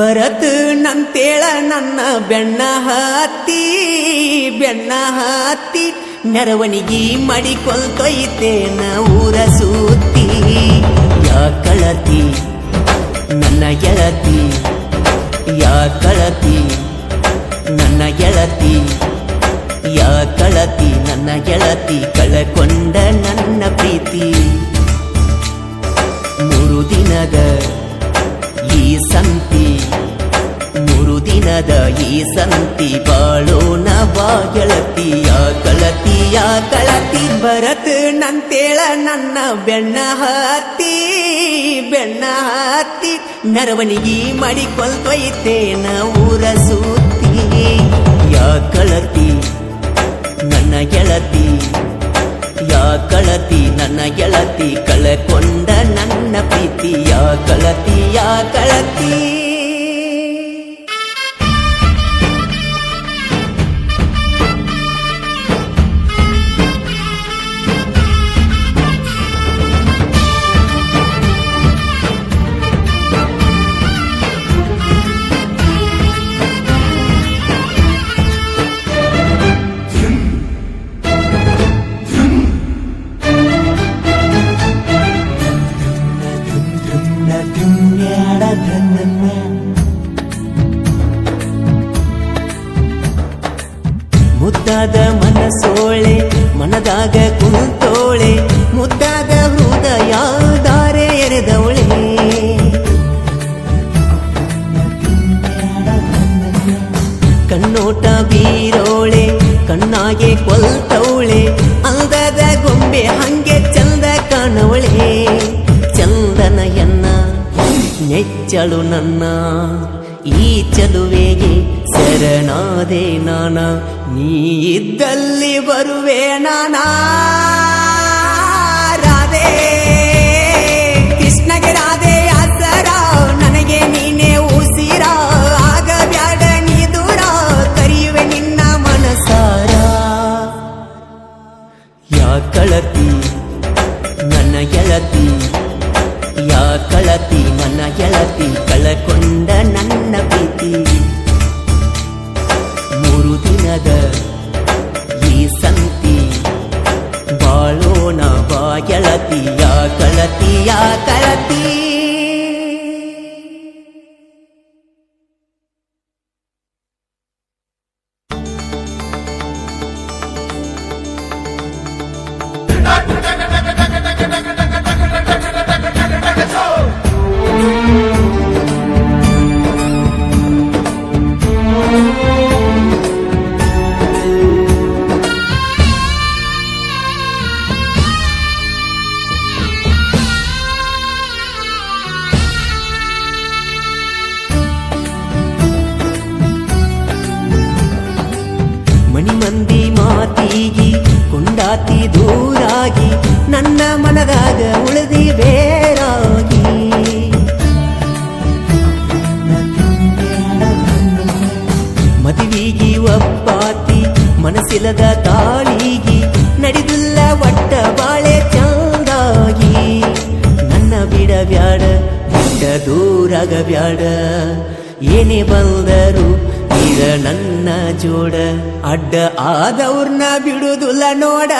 ಬರತ್ ನಂತೇಳ ನನ್ನ ಬೆಣ್ಣ ಹತ್ತಿ ಬೆಣ್ಣ ಹತ್ತಿ ಮೆರವಣಿಗೆ ಮಾಡಿಕೊಳ್ತೊಯ್ತೇನ ಊರ ಸೂತಿ ಯಾ ಕಳತಿ, ನನ್ನ ಗೆಳತಿ, ಯಾ ಕಳತಿ, ನನ್ನ ಗೆಳತಿ, ಯಾ ಕಳತಿ, ನನ್ನ ಗೆಳತಿ ಕಳಕೊಂಡ ನನ್ನ ಪ್ರೀತಿ. ಮೂರು ದಿನದ ಈ ಸಂತಿ ಮೂರು ದಿನದ ಈ ಸಂತಿ ಬಾಳೋಣ ಬಾ ಗೆಳತಿಯ ಕಳತಿಯ ಕಳತಿ ಬರತ್ ನಂತೇಳ ನನ್ನ ಬೆಣ್ಣ ಹತ್ತಿ ಬೆಣ್ಣ ಹತ್ತಿ, ಮೆರವಣಿಗೆ ಮಾಡಿಕೊಳ್ತೊಯ್ತೇನ ಊರ ಸೂತಿ ಯಾ ಕಳತಿ ನನ್ನ ಗೆಳತಿ, ಯಾ ಕಳತಿ ನನ್ನ ಗೆಳತಿ ಕಳಕೊಂಡ ನನ್ನ ಪ್ರೀತಿ ಯಾ ಕಳತಿ ಯಾ ಕಳತಿ ಮನದಾಗ ಕುಂತೋಳೆ, ಮುದ್ದಾದ ಹೃದಯ ದಾರೆ ಎರೆದವಳೆ. ಕಣ್ಣೋಟ ಬೀರೋಳೆ, ಕಣ್ಣಾಗೆ ಕೊಲ್ತವಳೆ ಅಂದದ ಗೊಂಬೆ ಹಂಗೆ ಚಂದ ಕಾಣವಳೆ. ಚಂದನ ಎನ್ನ ನೆಚ್ಚಳು ನನ್ನ. ಈ ಚಲುವೆಗೆ ಶರಣಾದೆ ನಾನ ನೀ ಇದ್ದಲ್ಲಿ ಬರುವೆ ನಾನಾ. ರಾಧೆ, ಕೃಷ್ಣಗೆ ರಾಧೆ ಆಸರ, ನನಗೆ ನೀನೇ ಉಸಿರ. ಆಗ ಬ್ಯಾಡ ನೀ ದೂರ ಕರೆಯುವೆ ನಿನ್ನ ಮನಸಾರ. ಯಾ ಕಳತಿ, ನನ್ನ ಗೆಳತಿ, ಯಾ ಕಳತಿ, ನನ್ನ ಗೆಳತಿ ಕಳಕೊಂಡ ಬಾ ಗೆಳತಿ ಯಾ ಕೊಂಡಾತಿ ದೂರಾಗಿ ನನ್ನ ಮನದಾಗ ಉಳಿದಿ ಬೇರಾಗಿ ಮದುವಿಗಿ ಒಪ್ಪಾತಿ ಮನಸ್ಸಿಲ್ಲದ ತಾಳಿಗಿ ನಡೆದಿಲ್ಲ ಒಟ್ಟ ಬಾಳೆ ಚಂದಾಗಿ ನನ್ನ ಬಿಡ ಬ್ಯಾಡ ಬಿಟ್ಟ ದೂರಾಗ ಬ್ಯಾಡ ಏನೇ ಬಂದರು ಈಗ ನನ್ನ ಜೋಡ ಅಡ್ಡ ಆದವ್ರನ್ನ ಬಿಡುದಿಲ್ಲ ನೋಡ.